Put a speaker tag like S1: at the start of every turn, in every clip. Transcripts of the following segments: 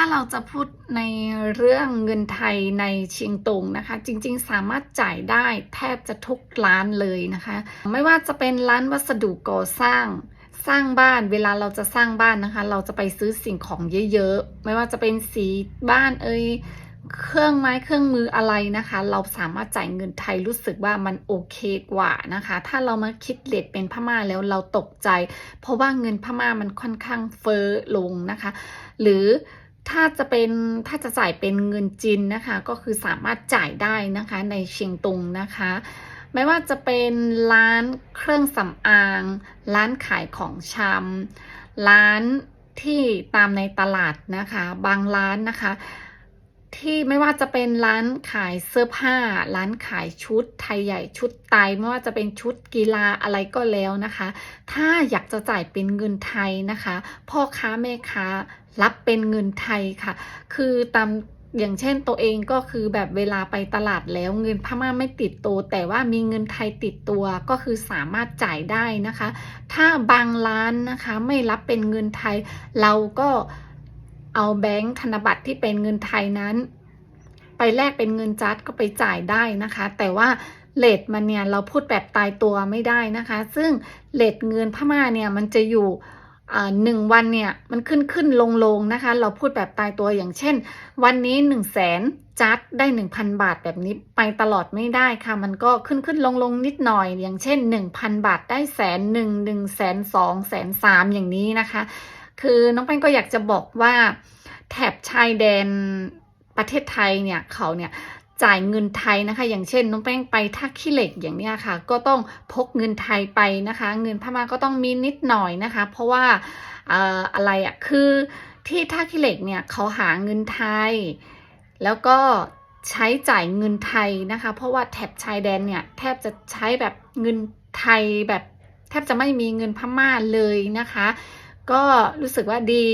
S1: ถ้าเราจะพูดในเรื่องเงินไทยในเชียงตุงนะคะ จริงๆ สามารถจ่ายได้แทบจะทุกร้านเลยนะคะ ไม่ว่าจะเป็นร้านวัสดุก่อสร้างสร้างบ้านเวลาเราจะสร้างบ้านนะคะ เราจะไปซื้อสิ่งของเยอะๆ ไม่ว่าจะเป็นสีบ้านเอ่ยเครื่องไม้เครื่องมืออะไรนะคะ เราสามารถจ่ายเงินไทยรู้สึกว่ามันโอเคกว่านะคะ ถ้าเรามาคิดเลทเป็นพม่าแล้วเราตกใจ เพราะว่าเงินพม่ามันค่อนข้างเฟ้อลงนะคะ หรือ ถ้าจะเป็นถ้าจะจ่ายเป็นเงินจีนนะคะ ก็คือสามารถจ่ายได้นะคะในเชียงตุงนะคะ ไม่ว่าจะเป็นร้านเครื่องสำอาง ร้านขายของชำร้านที่ตามในตลาดนะคะ บางร้านนะคะ ที่ไม่ว่าจะเป็นร้านขายเสื้อผ้า ร้านขายชุดไทยใหญ่ชุดไตไม่ว่าจะเป็นชุดกีฬาอะไรก็แล้วนะคะ ถ้าอยากจะจ่ายเป็นเงินไทยนะคะ พ่อค้าแม่ค้ารับเป็นเงินไทยค่ะ คือตามอย่างเช่นตัวเองก็คือแบบเวลาไปตลาดแล้วเงินพม่าไม่ติดตัว แต่ว่ามีเงินไทยติดตัวก็คือสามารถจ่ายได้นะคะ ถ้าบางร้านนะคะไม่รับเป็นเงินไทยเราก็ เอาแบงค์ธนบัตรที่เป็นเงินไทยนั้น ไปแลกเป็นเงินจัดก็ไปจ่ายได้นะคะ แต่ว่าเลทมันเนี่ยเราพูดแบบตายตัวไม่ได้นะคะ ซึ่งเลทเงินพม่าเนี่ยมันจะอยู่อ่าหนึ่งวันเนี่ยมันขึ้นขึ้นลงลงนะคะ เราพูดแบบตายตัวอย่างเช่น วันนี้1นึ่งแสนจัดได้ 1,000 บาทแบบนี้ไปตลอดไม่ได้ค่ะ มันก็ขึ้นขึ้นลงลงนิดหน่อย อย่างเช่น 1,000 บาทได้แสนหนึ่งหนึ่งแสนสองแสนสามอย่างนี้นะคะ คือน้องแป้งก็อยากจะบอกว่าแถบชายแดนประเทศไทยเนี่ยเขาเนี่ยจ่ายเงินไทยนะคะ อย่างเช่นน้องแป้งไปท่าขี้เหล็กอย่างเนี้ยค่ะ ก็ต้องพกเงินไทยไปนะคะ เงินพม่าก็ต้องมีนิดหน่อยนะคะ เพราะว่าเอ่ออะไรอะ่ะคือที่ท่าขี้เหล็กเนี่ยเขาหาเงินไทย แล้วก็ใช้จ่ายเงินไทยนะคะ เพราะว่าแถบชายแดนเนี่ยแทบจะใช้แบบเงินไทยแบบแทบจะไม่มีเงินพม่าเลยนะคะ ก็รู้สึกว่าดี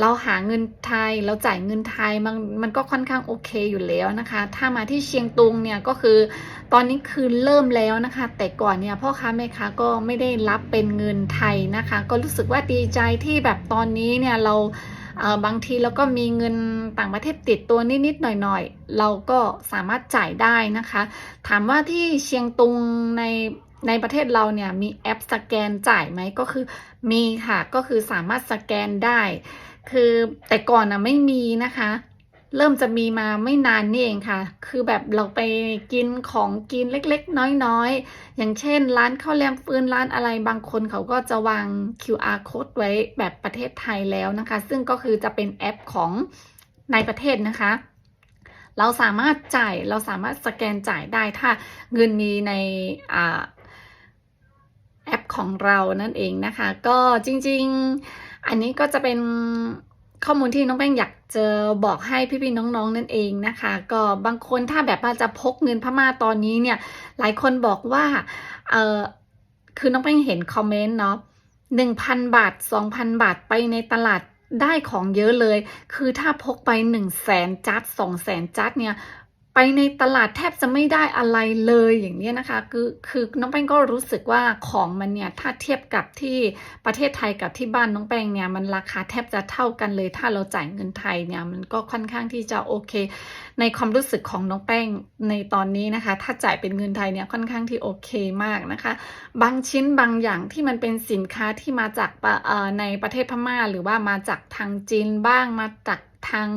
S1: เราหาเงินไทย เราจ่ายเงินไทยมันมันก็ค่อนข้างโอเคอยู่แล้วนะคะ ถ้ามาที่เชียงตุงเนี่ยก็คือตอนนี้คือเริ่มแล้วนะคะ แต่ก่อนเนี่ยพ่อค้าแม่ค้าก็ไม่ได้รับเป็นเงินไทยนะคะ ก็รู้สึกว่าดีใจที่แบบตอนนี้เนี่ยเราเออบางทีเราก็มีเงินต่างประเทศติดตัวนิดๆหน่อยๆ เราก็สามารถจ่ายได้นะคะ ถามว่าที่เชียงตุงใน ในประเทศเราเนี่ยมีแอปสแกนจ่ายไหมก็คือมีค่ะก็คือสามารถสแกนได้ คือแต่ก่อนนะไม่มีนะคะ เริ่มจะมีมาไม่นานนี่เองค่ะ คือแบบเราไปกินของกินเล็กๆ น้อยๆ อย่างเช่น ร้านข้าวแรมฟืนร้านอะไรบางคนเขาก็จะวาง QR code ไว้แบบประเทศไทยแล้วนะคะ ซึ่งก็คือจะเป็นแอปของในประเทศนะคะเราสามารถจ่ายเราสามารถสแกนจ่ายได้ถ้าเงินมีในอ่า ของเรานั่นเองนะคะ ก็จริงๆ อันนี้ก็จะเป็นข้อมูลที่น้องแป้งอยากจะบอกให้พี่ๆน้องๆนั่นเองนะคะ ก็บางคนถ้าแบบว่าจะพกเงินพม่าตอนนี้เนี่ย หลายคนบอกว่าเออคือน้องแป้งเห็นคอมเมนต์เนาะหนึ่งพันบาทสองพันบาทไปในตลาดได้ของเยอะเลย คือถ้าพกไปหนึ่งแสนจัดสองแสนจัดเนี่ย ไปในตลาดแทบจะไม่ได้อะไรเลยอย่างนี้นะคะ คือคือน้องแป้งก็รู้สึกว่าของมันเนี่ยถ้าเทียบกับที่ประเทศไทยกับที่บ้านน้องแป้งเนี่ยมันราคาแทบจะเท่ากันเลย ถ้าเราจ่ายเงินไทยเนี่ยมันก็ค่อนข้างที่จะโอเค ในความรู้สึกของน้องแป้งในตอนนี้นะคะ ถ้าจ่ายเป็นเงินไทยเนี่ยค่อนข้างที่โอเคมากนะคะ บางชิ้นบางอย่างที่มันเป็นสินค้าที่มาจากในประเทศพม่า หรือว่ามาจากทางจีนบ้างมาจากทาง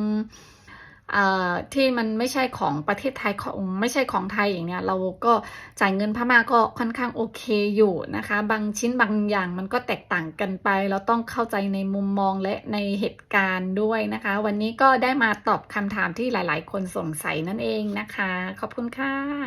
S1: ที่มันไม่ใช่ของประเทศไทยของไม่ใช่ของไทยอย่างเนี้ยเราก็จ่ายเงินพม่าก็ค่อนข้างโอเคอยู่นะคะ บางชิ้นบางอย่างมันก็แตกต่างกันไป เราต้องเข้าใจในมุมมองและในเหตุการณ์ด้วยนะคะ วันนี้ก็ได้มาตอบคำถามที่หลาย ๆ คนสงสัยนั่นเองนะคะ ขอบคุณค่ะ